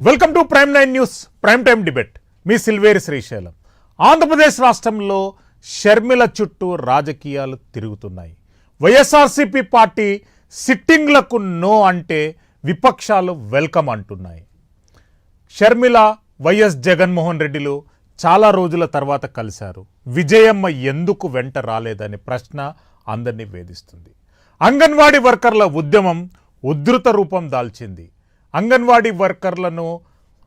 Welcome to prime nine news prime time debate. మీ సిల్వేరి శ్రీశైలం. ఆంధ్రప్రదేశ్ రాష్ట్రంలో షర్మిల చుట్టూ రాజకీయాలు తిరుగుతున్నాయి. వైఎస్ఆర్సీపీ పార్టీ సిట్టింగ్లకు నో అంటే విపక్షాలు వెల్కమ్ అంటున్నాయి. షర్మిల వైఎస్ జగన్మోహన్ రెడ్డిలు చాలా రోజుల తర్వాత కలిశారు. విజయమ్మ ఎందుకు వెంట రాలేదనే ప్రశ్న అందరినీ వేధిస్తుంది. అంగన్వాడీ వర్కర్ల ఉద్యమం ఉధృత రూపం దాల్చింది. అంగన్వాడీ వర్కర్లను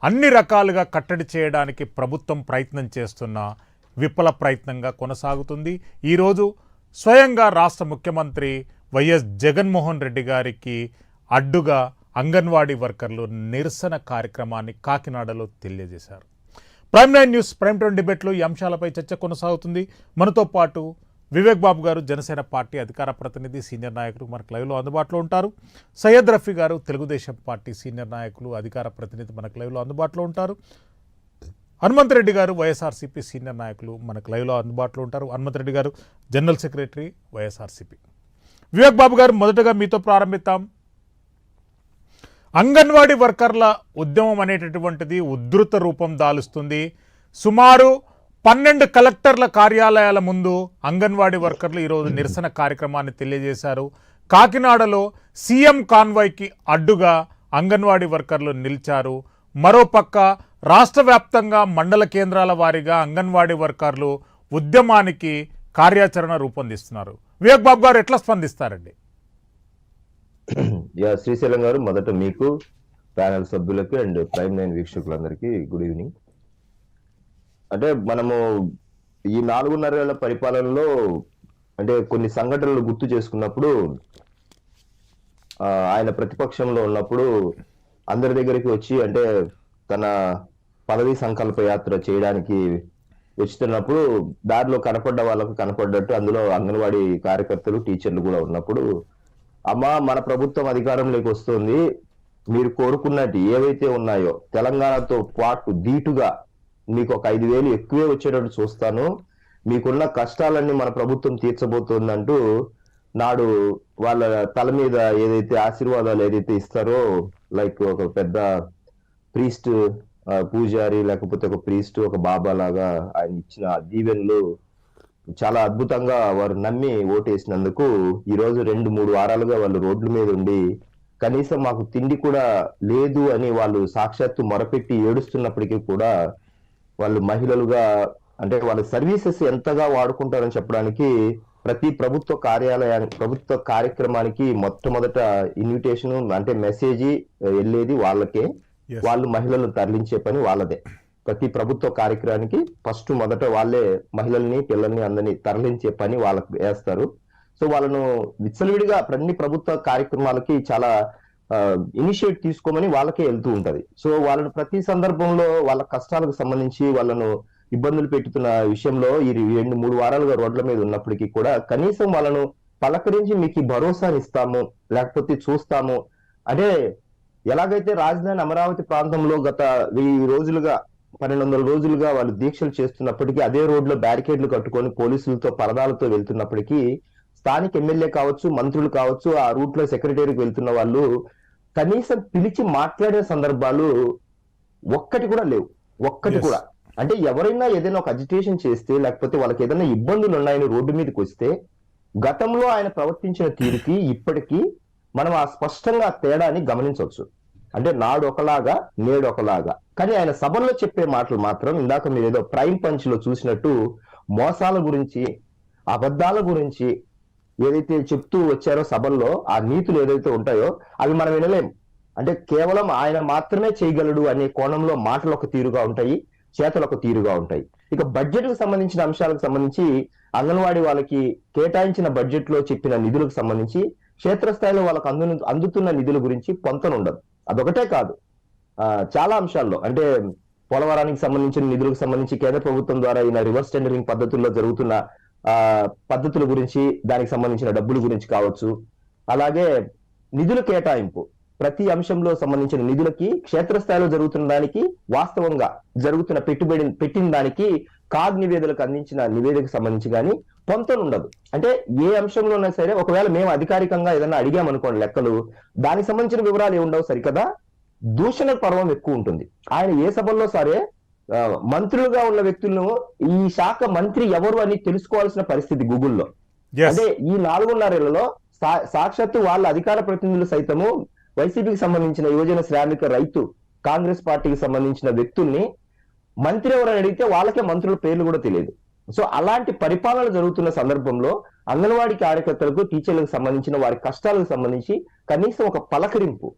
అన్ని రకాలుగా కట్టడి చేయడానికి ప్రభుత్వం ప్రయత్నం చేస్తున్న విఫల ప్రయత్నంగా కొనసాగుతుంది. ఈరోజు స్వయంగా రాష్ట్ర ముఖ్యమంత్రి వైఎస్ జగన్మోహన్ రెడ్డి గారికి అడ్డుగా అంగన్వాడీ వర్కర్లు నిరసన కార్యక్రమాన్ని కాకినాడలో తెలియజేశారు. Prime nine news prime time డిబేట్లో ఈ అంశాలపై చర్చ కొనసాగుతుంది. మనతో పాటు వివేక్ బాబు గారు జనసేన పార్టీ అధికార ప్రతినిధి సీనియర్ నాయకులు మనకు లైవ్లో అందుబాటులో ఉంటారు. సయ్యద్ రఫీ గారు తెలుగుదేశం పార్టీ సీనియర్ నాయకులు అధికార ప్రతినిధి మనకు లైవ్లో అందుబాటులో ఉంటారు. హనుమంత్ రెడ్డి గారు వైఎస్ఆర్సీపీ సీనియర్ నాయకులు మనకు లైవ్లో అందుబాటులో ఉంటారు. Hanumanth Reddy garu general secretary YSRCP. Vivek Babu గారు మొదటగా మీతో ప్రారంభిద్దాం. అంగన్వాడీ వర్కర్ల ఉద్యమం అనేటటువంటిది ఉధృత రూపం దాలుస్తుంది. సుమారు పన్నెండు కలెక్టర్ల కార్యాలయాల ముందు అంగన్వాడీ వర్కర్లు ఈరోజు నిరసన కార్యక్రమాన్ని తెలియజేశారు. కాకినాడలో సీఎం కాన్వాయ్కి అడ్డుగా అంగన్వాడీ వర్కర్లు నిలిచారు. మరోపక్క రాష్ట్ర వ్యాప్తంగా మండల కేంద్రాల వారీగా అంగన్వాడీ వర్కర్లు ఉద్యమానికి కార్యాచరణ రూపొందిస్తున్నారు. వివేక్ బాబు గారు ఎట్లా స్పందిస్తారండి? శ్రీశైలం గారు మొదట మీకు ప్యానల్ సభ్యులకు అండ్ ప్రైమ్ నైన్ వీక్షకులందరికీ గుడ్ ఈవినింగ్. అంటే మనము ఈ నాలుగున్నరేళ్ళ పరిపాలనలో అంటే కొన్ని సంఘటనలు గుర్తు చేసుకున్నప్పుడు ఆయన ప్రతిపక్షంలో ఉన్నప్పుడు అందరి దగ్గరికి వచ్చి అంటే తన పదవి సంకల్ప యాత్ర చేయడానికి వస్తున్నప్పుడు దారిలో కనపడ్డ వాళ్ళకు కనపడ్డట్టు అందులో అంగన్వాడీ కార్యకర్తలు టీచర్లు కూడా ఉన్నప్పుడు అమ్మా మన ప్రభుత్వం అధికారంలోకి వస్తుంది మీరు కోరుకున్నట్టు ఏవైతే ఉన్నాయో తెలంగాణతో పాటు ధీటుగా మీకు ఒక ఐదు వేలు ఎక్కువే వచ్చేటట్టు చూస్తాను. మీకున్న కష్టాలన్నీ మన ప్రభుత్వం తీర్చబోతుందంటూ నాడు వాళ్ళ తల మీద ఏదైతే ఆశీర్వాదాలు ఏదైతే ఇస్తారో లైక్ ఒక పెద్ద ప్రీస్ట్ పూజారి లేకపోతే ఒక ప్రీస్ట్ ఒక బాబా లాగా ఆయన ఇచ్చిన ఆ దీవెనలు చాలా అద్భుతంగా వారు నమ్మి ఓటేసినందుకు ఈ రోజు రెండు మూడు వారాలుగా వాళ్ళు రోడ్ల మీద ఉండి కనీసం మాకు తిండి కూడా లేదు అని వాళ్ళు సాక్షాత్తు మొరపెట్టి ఏడుస్తున్నప్పటికీ కూడా వాళ్ళు మహిళలుగా అంటే వాళ్ళ సర్వీసెస్ ఎంతగా వాడుకుంటారని చెప్పడానికి ప్రతి ప్రభుత్వ కార్యాలయానికి ప్రభుత్వ కార్యక్రమానికి మొట్టమొదట ఇన్విటేషన్ అంటే మెసేజ్ వెళ్ళేది వాళ్ళకే. వాళ్ళు మహిళలను తరలించే పని వాళ్ళదే. ప్రతి ప్రభుత్వ కార్యక్రమానికి ఫస్ట్ మొదట వాళ్ళే మహిళల్ని పిల్లల్ని అందరినీ తరలించే పని వాళ్ళకి వేస్తారు. సో వాళ్ళను విచ్చలవిడిగా అన్ని ప్రభుత్వ కార్యక్రమాలకి చాలా ఇనిషియేట్ తీసుకోమని వాళ్ళకే వెళ్తూ ఉంటది. సో వాళ్ళను ప్రతి సందర్భంలో వాళ్ళ కష్టాలకు సంబంధించి వాళ్ళను ఇబ్బందులు పెట్టుతున్న విషయంలో ఈ రెండు మూడు వారాలుగా రోడ్ల మీద ఉన్నప్పటికీ కూడా కనీసం వాళ్ళను పలకరించి మీకు ఈ ఇస్తాము లేకపోతే చూస్తాము. అంటే ఎలాగైతే రాజధాని అమరావతి ప్రాంతంలో గత వెయ్యి రోజులుగా పన్నెండు వందల రోజులుగా వాళ్ళు దీక్షలు చేస్తున్నప్పటికీ అదే రోడ్లో బ్యారికేడ్లు కట్టుకొని పోలీసులతో పరదాలతో వెళ్తున్నప్పటికీ స్థానిక ఎమ్మెల్యే కావచ్చు మంత్రులు కావచ్చు ఆ రూట్లో సెక్రటరీకి వెళ్తున్న వాళ్ళు కనీసం పిలిచి మాట్లాడే సందర్భాలు ఒక్కటి కూడా లేవు. ఒక్కటి. కూడా. అంటే ఎవరైనా ఏదైనా ఒక అజిటేషన్ చేస్తే లేకపోతే వాళ్ళకి ఏదైనా ఇబ్బందులు ఉన్నాయని రోడ్డు మీదకి వస్తే గతంలో ఆయన ప్రవర్తించిన తీరుకి ఇప్పటికీ మనం ఆ స్పష్టంగా తేడాని గమనించవచ్చు. అంటే నాడు ఒకలాగా నేడు ఒకలాగా కానీ ఆయన సభల్లో చెప్పే మాటలు మాత్రం ఇందాక మీరు ఏదో ప్రైమ్ పంచ్లో చూసినట్టు మోసాల గురించి అబద్ధాల గురించి ఏదైతే చెప్తూ వచ్చారో సభల్లో ఆ నీతులు ఏదైతే ఉంటాయో అవి మనం వినలేం. అంటే కేవలం ఆయన మాత్రమే చేయగలడు అనే కోణంలో మాటలు ఒక తీరుగా ఉంటాయి చేతలు ఒక తీరుగా ఉంటాయి. ఇక బడ్జెట్కు సంబంధించిన అంశాలకు సంబంధించి అంగన్వాడీ వాళ్ళకి కేటాయించిన బడ్జెట్లో చెప్పిన నిధులకు సంబంధించి క్షేత్రస్థాయిలో వాళ్ళకి అందు అందుతున్న నిధుల గురించి పొంతనుండదు. అదొకటే కాదు. ఆ, చాలా అంశాల్లో అంటే పోలవరానికి సంబంధించిన నిధులకు సంబంధించి కేంద్ర ప్రభుత్వం ద్వారా ఈయన రివర్స్ టెండరింగ్ పద్ధతుల్లో జరుగుతున్న పద్ధతుల గురించి దానికి సంబంధించిన డబ్బుల గురించి కావచ్చు. అలాగే నిధుల కేటాయింపు. ప్రతి అంశంలో సంబంధించిన నిధులకి క్షేత్రస్థాయిలో జరుగుతున్న దానికి వాస్తవంగా జరుగుతున్న పెట్టుబడి పెట్టిన దానికి కాగ్ నివేదికలకు అందించిన నివేదికకు సంబంధించి కానీ పొంతలు ఉండదు అంటే ఏ అంశంలోనైనా సరే ఒకవేళ మేము అధికారికంగా ఏదైనా అడిగామనుకోండి లెక్కలు దానికి సంబంధించిన వివరాలు ఏముండవు ఉండవు సరికదా? దూషణ పర్వం ఎక్కువ ఉంటుంది. ఆయన ఏ సభల్లో సరే మంత్రులుగా ఉన్న వ్యక్తులను ఈ శాఖ మంత్రి ఎవరు అని తెలుసుకోవాల్సిన పరిస్థితి గూగుల్లో. అంటే ఈ నాలుగున్నరేళ్ళలో సాక్షాత్తు వాళ్ళ అధికార ప్రతినిధులు సైతము వైసీపీకి సంబంధించిన యువజన శ్రామిక రైతు కాంగ్రెస్ పార్టీకి సంబంధించిన వ్యక్తుల్ని మంత్రి ఎవరని అడిగితే వాళ్ళకే మంత్రుల పేర్లు కూడా తెలియదు. సో అలాంటి పరిపాలన జరుగుతున్న సందర్భంలో అంగన్వాడీ కార్యకర్తలకు టీచర్లకు సంబంధించిన వారి కష్టాలకు సంబంధించి కనీసం ఒక పలకరింపు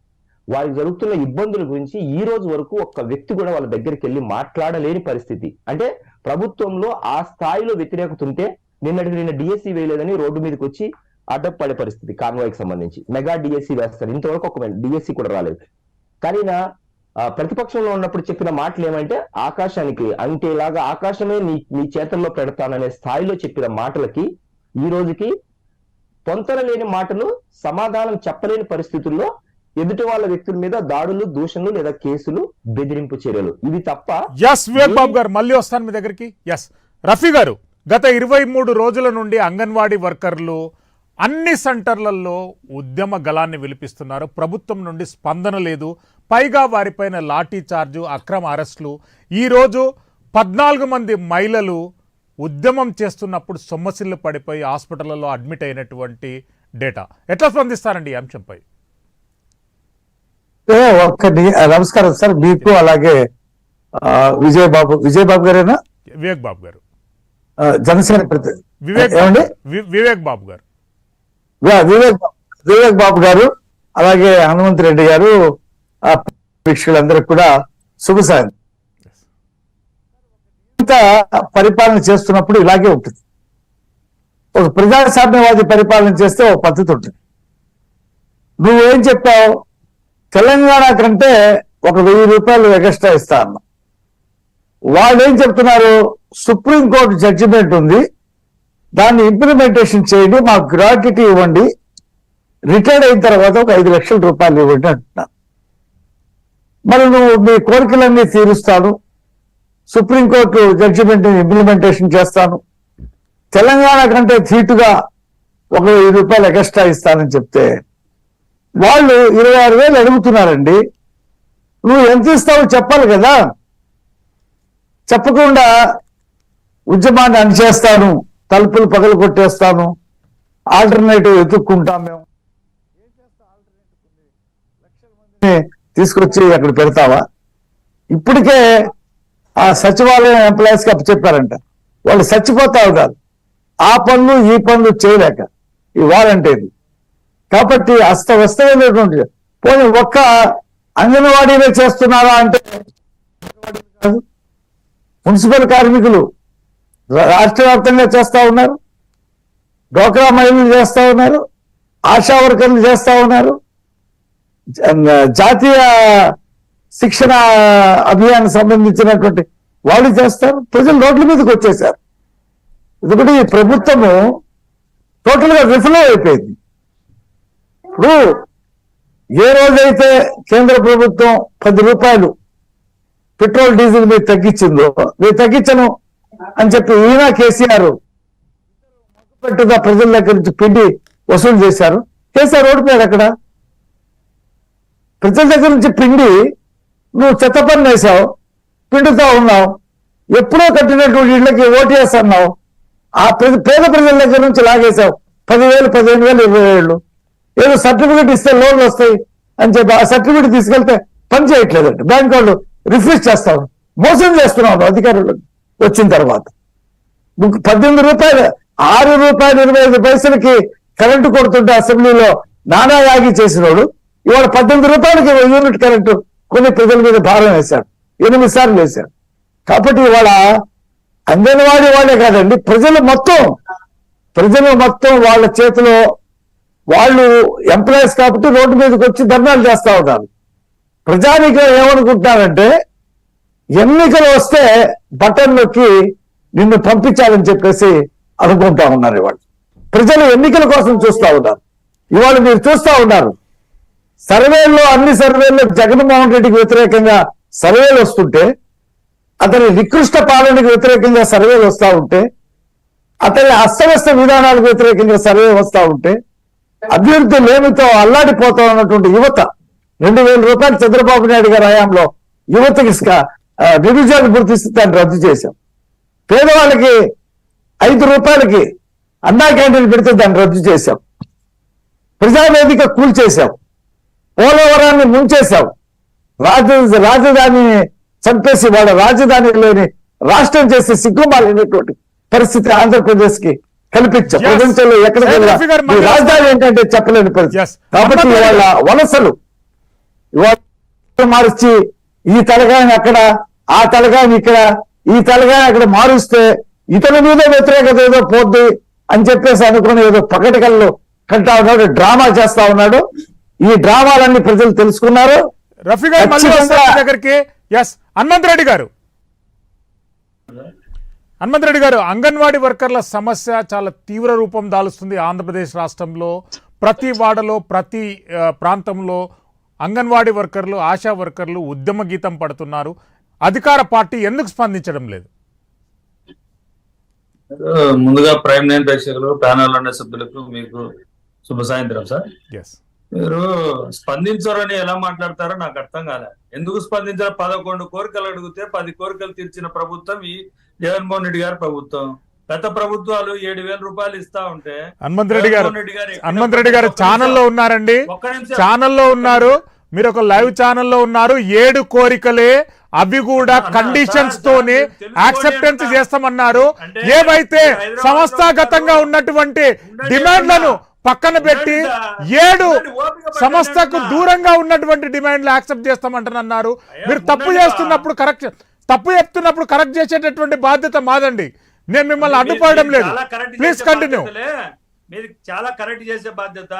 వారికి జరుగుతున్న ఇబ్బందుల గురించి ఈ రోజు వరకు ఒక్క వ్యక్తి కూడా వాళ్ళ దగ్గరికి వెళ్ళి మాట్లాడలేని పరిస్థితి. అంటే ప్రభుత్వంలో ఆ స్థాయిలో వ్యతిరేకత ఉంటే నిన్నటికి నిన్న డిఎస్సి వేయలేదని రోడ్డు మీదకి వచ్చి అడ్డపడే పరిస్థితి కాన్వాయ్కి సంబంధించి. మెగా డిఎస్సి వేస్తారు. ఇంతవరకు ఒక డిఎస్సి కూడా రాలేదు. కానీ నా ప్రతిపక్షంలో ఉన్నప్పుడు చెప్పిన మాటలు ఏమంటే ఆకాశానికి అంటేలాగా ఆకాశమే నీ నీ చేతల్లో పెడతాననే స్థాయిలో చెప్పిన మాటలకి ఈ రోజుకి పొంతన లేని మాటలు సమాధానం చెప్పలేని పరిస్థితుల్లో ఎదుటి వాళ్ళ వ్యక్తుల మీద దాడులు దూషణలు లేదా కేసులు బెదిరింపు చర్యలు. ఇవి తప్ప ఎస్ వివేక్ బాబు గారు మళ్ళీ వస్తాను మీ దగ్గరికి. ఎస్ రఫీ గారు గత ఇరవై మూడు రోజుల నుండి అంగన్వాడీ వర్కర్లు అన్ని సెంటర్లలో ఉద్యమ గలాన్ని విలిపిస్తున్నారు. ప్రభుత్వం నుండి స్పందన లేదు. పైగా వారిపైన లాఠీ చార్జు అక్రమ అరెస్టులు. ఈరోజు పద్నాలుగు మంది మహిళలు ఉద్యమం చేస్తున్నప్పుడు సొమ్మసిల్లు పడిపోయి హాస్పిటళ్ళలో అడ్మిట్ అయినటువంటి డేటా. ఎట్లా స్పందిస్తారండి ఈ అంశంపై? ఏ, ఒక్కటి నమస్కారం సార్ మీకు అలాగే ఆ, విజయ్ బాబు విజయ్ బాబు గారేనా? వివేక్ బాబు గారు. జనసేన ప్రతి వివేక్ ఏమండి? వివేక్ బాబు గారు. వివేక్ బాబు- వివేక్ బాబు గారు అలాగే హనుమంత్ రెడ్డి గారు ఆ వీక్షకులందరికీ కూడా శుభ సాయం. ఇంత పరిపాలన చేస్తున్నప్పుడు ఇలాగే ఉంటుంది. ఒక ప్రజాస్వామ్యవాది పరిపాలన చేస్తే ఒక పద్ధతి ఉంటుంది. నువ్వేం చెప్పావు? తెలంగాణ కంటే ఒక వెయ్యి రూపాయలు ఎక్స్ట్రా ఇస్తా అన్నా. వాళ్ళు ఏం చెప్తున్నారు? సుప్రీంకోర్టు జడ్జిమెంట్ ఉంది. దాన్ని ఇంప్లిమెంటేషన్ చేయండి మాకు గ్రాట్యుటీ ఇవ్వండి. రిటైర్డ్ అయిన తర్వాత ఒక ఐదు లక్షల రూపాయలు ఇవ్వండి అంటున్నారు మరి నువ్వు మీ కోరికలన్నీ తీరుస్తాను. సుప్రీంకోర్టు జడ్జిమెంట్ ఇంప్లిమెంటేషన్ చేస్తాను. తెలంగాణ కంటే ధీటుగా ఒక వెయ్యి రూపాయలు ఎక్స్ట్రా ఇస్తానని చెప్తే వాళ్ళు ఇరవై ఆరు వేలు అడుగుతున్నారండి. నువ్వు ఎంత ఇస్తావు చెప్పాలి కదా. చెప్పకుండా ఉద్యమాన్ని అణిచేస్తాను తలుపులు పగలు కొట్టేస్తాను ఆల్టర్నేటివ్ వెతుక్కుంటాం మేము. తీసుకొచ్చి అక్కడ పెడతావా? ఇప్పటికే ఆ సచివాలయం ఎంప్లాయీస్కి చెప్పారంట వాళ్ళు చచ్చిపోతా ఉన్నారు ఆ పనులు ఈ పనులు చేయలేక ఈ వాలంటీర్లు. కాబట్టి అస్తవ్యస్తమైనటువంటి పోనీ ఒక్క అంగన్వాడీలో చేస్తున్నారా అంటే మున్సిపల్ కార్మికులు రాష్ట్ర వ్యాప్తంగా చేస్తా ఉన్నారు. డోక్రా మహిళలు చేస్తా ఉన్నారు. ఆశా వర్కర్లు చేస్తా ఉన్నారు. జాతీయ శిక్షణ అభియాన్ సంబంధించినటువంటి వాళ్ళు చేస్తారు. ప్రజలు రోడ్ల మీదకి వచ్చేసారు ఎందుకంటే ఈ ప్రభుత్వము టోటల్గా విఫలం అయిపోయింది ఇప్పుడు ఏ రోజైతే కేంద్ర ప్రభుత్వం పది రూపాయలు పెట్రోల్ డీజిల్ మీద తగ్గించిందో మీరు తగ్గించను అని చెప్పి ఈయన కేసీఆర్ పెట్టుగా ప్రజల దగ్గర నుంచి పిండి వసూలు చేశారు. కేసీఆర్ ఓడిపోయాడు అక్కడ. ప్రజల దగ్గర నుంచి పిండి నువ్వు చెత్త పని వేసావు పిండితో ఉన్నావు ఎప్పుడో కట్టినటువంటి ఇళ్ళకి ఓటు వేస్తున్నావు ఆ పేద ప్రజల దగ్గర నుంచి లాగేశావు. పదివేలు పదిహేను వేలు ఇరవై వేలు. ఏదో సర్టిఫికెట్ ఇస్తే లోన్లు వస్తాయి అని చెప్పి ఆ సర్టిఫికెట్ తీసుకెళ్తే పని చేయట్లేదండి. బ్యాంక్ వాళ్ళు రిఫ్యూజ్ చేస్తావు మోసం చేస్తున్నావు అధికారులు వచ్చిన తర్వాత. పద్దెనిమిది రూపాయలు ఆరు రూపాయలు ఇరవై ఐదు పైసలకి కరెంటు కొడుతుంటే అసెంబ్లీలో నానా యాగి చేసినోడు ఇవాళ పద్దెనిమిది రూపాయలకి యూనిట్ కరెంటు కొన్ని ప్రజల మీద భారం వేశాడు ఎనిమిది సార్లు వేశాడు కాబట్టి ఇవాళ అంగన్వాడీ వాళ్ళే కాదండి ప్రజలు మొత్తం ప్రజలు మొత్తం వాళ్ళ చేతిలో వాళ్ళు ఎంప్లాయీస్ కాబట్టి రోడ్డు మీదకి వచ్చి ధర్నాలు చేస్తూ ఉన్నారు. ప్రజానికం ఏమనుకుంటున్నారంటే ఎన్నికలు వస్తే బటన్ నొక్కి నిన్ను పంపించాలని చెప్పేసి అనుకుంటా ఉన్నారు ఇవాళ. ప్రజలు ఎన్నికల కోసం చూస్తూ ఉన్నారు. ఇవాళ మీరు చూస్తూ ఉన్నారు. సర్వేల్లో అన్ని సర్వేల్లో జగన్మోహన్ రెడ్డికి వ్యతిరేకంగా సర్వేలు వస్తుంటే అతని నికృష్ట పాలనకు వ్యతిరేకంగా సర్వేలు వస్తూ ఉంటే అతని అస్తవ్యస్త విధానాలకు వ్యతిరేకంగా సర్వే వస్తూ ఉంటే అభివృద్ధి లేమితో అల్లాడిపోతా ఉన్నటువంటి యువత. రెండు వేల రూపాయలు చంద్రబాబు నాయుడు గారి హయాంలో యువతకి నిరుద్యోగ గుర్తిస్తే దాన్ని రద్దు చేశాం. పేదవాళ్ళకి ఐదు రూపాయలకి అన్నా క్యాంటీన్ పెడితే దాన్ని రద్దు చేశాం. ప్రజావేదిక కూల్చేశాం. పోలవరాన్ని ముంచేశాం. రాజ రాజధానిని చంపేసి వాళ్ళ రాజధానిలోని రాష్ట్రం చేసే సిగ్గుమాలైనటువంటి పరిస్థితి ఆంధ్రప్రదేశ్కి కల్పించాం. ప్రపంచంలో ఎక్కడికి రాజధాని ఏంటంటే చెప్పలేని. పరిస్థితి. కాబట్టి వాళ్ళ వలసలు ఇవాళ మార్చి ఈ తలకాయని అక్కడ ఆ తలకాయని ఇక్కడ ఈ తలకాయని అక్కడ మారుస్తే ఇతని మీద వ్యతిరేకత ఏదో పోద్ది అని చెప్పేసి అనుకుని ఏదో పకటికల్లో కంటా ఉన్నాడు డ్రామా చేస్తా ఉన్నాడు. ఈ డ్రామాలన్నీ ప్రజలు తెలుసుకున్నారు. రఫీ గారు దగ్గరికి. ఎస్ హనుమంత్ రెడ్డి గారు. హనుమంత్ రెడ్డి గారు అంగన్వాడీ వర్కర్ల సమస్య చాలా తీవ్ర రూపం దాలుస్తుంది ఆంధ్రప్రదేశ్ రాష్ట్రంలో. ప్రతి వాడలో ప్రతి ప్రాంతంలో అంగన్వాడీ వర్కర్లు ఆశా వర్కర్లు ఉద్యమ గీతం పడుతున్నారు. అధికార పార్టీ ఎందుకు స్పందించడం లేదు? ముందుగా ప్రైమ్ ప్రేక్షకులు ప్యానల్ ఉన్న సభ్యులకు మీకు శుభ సాయంత్రం సార్. ఎస్ మీరు స్పందించరని ఎలా మాట్లాడతారో నాకు అర్థం కాలే ఎందుకు స్పందించారు పదకొండు కోరికలు అడిగితే పది కోరికలు తీర్చిన ప్రభుత్వం ఈ జగన్మోహన్ రెడ్డి గారి ప్రభుత్వం గత ప్రభుత్వాలు ఏడు వేల రూపాయలు ఇస్తా ఉంటే హనుమంత్ రెడ్డి గారు హనుమంత్ రెడ్డి గారు. ఛానల్లో ఉన్నారండి. ఛానల్లో ఉన్నారు మీరు ఒక లైవ్ ఛానల్లో ఉన్నారు ఏడు కోరికలే అవి కూడా కండిషన్స్ తోని యాక్సెప్టెన్స్. చేస్తామన్నారు ఏవైతే సంస్థాగతంగా. ఉన్నటువంటి డిమాండ్లను. పక్కన పెట్టి ఏడు సంస్థకు. దూరంగా ఉన్నటువంటి డిమాండ్లు యాక్సెప్ట్ చేస్తామంటున్నారు. అయ్యా, మీరు తప్పు చేస్తున్నప్పుడు కరెక్ట్ తప్పు చెప్తున్నప్పుడు కరెక్ట్ చేసేటటువంటి బాధ్యత మాదండి. నేను మిమ్మల్ని మీరు లేదు. Please continue. మీరు చాలా కరెక్ట్ చేసే బాధ్యత.